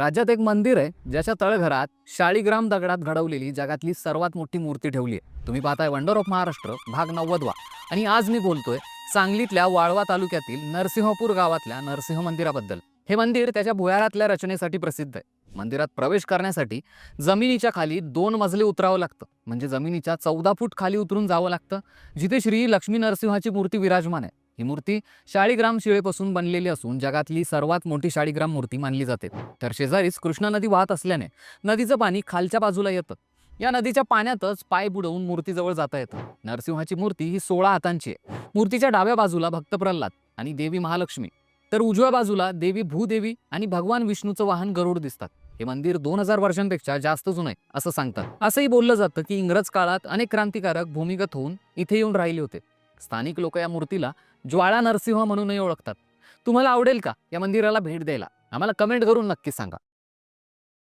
राज्यात एक मंदिर आहे ज्याच्या तळघरात शाळीग्राम दगडात घडवलेली जगातली सर्वात मोठी मूर्ती ठेवली आहे. तुम्ही पाहताय वंडर ऑफ महाराष्ट्र भाग नव्वदवा आणि आज मी बोलतोय सांगलीतल्या वाळवा तालुक्यातील नरसिंहपूर गावातल्या नरसिंह मंदिराबद्दल. हे मंदिर त्याच्या भुयारातल्या रचनेसाठी प्रसिद्ध आहे. मंदिरात प्रवेश करण्यासाठी जमिनीच्या खाली दोन मजले उतरावं लागतं. म्हणजे जमिनीच्या चौदा फूट खाली उतरून जावं लागतं जिथे श्री लक्ष्मी नरसिंहाची मूर्ती विराजमान आहे. ही मूर्ती शाळीग्राम शिळेपासून बनलेली असून जगातली सर्वात मोठी शाळीग्राम मूर्ती मानली जाते. तर शेजारीच कृष्णा नदी वाहत असल्याने नदीचं पाणी खालच्या बाजूला येतं. या नदीच्या पाण्यातच पाय बुडवून मूर्तीजवळ जाता येतं. नरसिंहाची मूर्ती ही सोळा हातांची आहे. मूर्तीच्या डाव्या बाजूला भक्त प्रल्हाद आणि देवी महालक्ष्मी. तर उजव्या बाजूला देवी भूदेवी आणि भगवान विष्णूचं वाहन गरुड दिसतात. हे मंदिर दोन हजार वर्षांपेक्षा जास्त जुनं आहे असं सांगतात. असंही बोललं जातं की इंग्रज काळात अनेक क्रांतिकारक भूमिगत होऊन इथे येऊन राहिले होते. स्थानिक लोक या मूर्तीला ज्वाळा नरसिंह म्हणूनही ओळखतात. तुम्हाला आवडेल का या मंदिराला भेट द्यायला? आम्हाला कमेंट करून नक्की सांगा.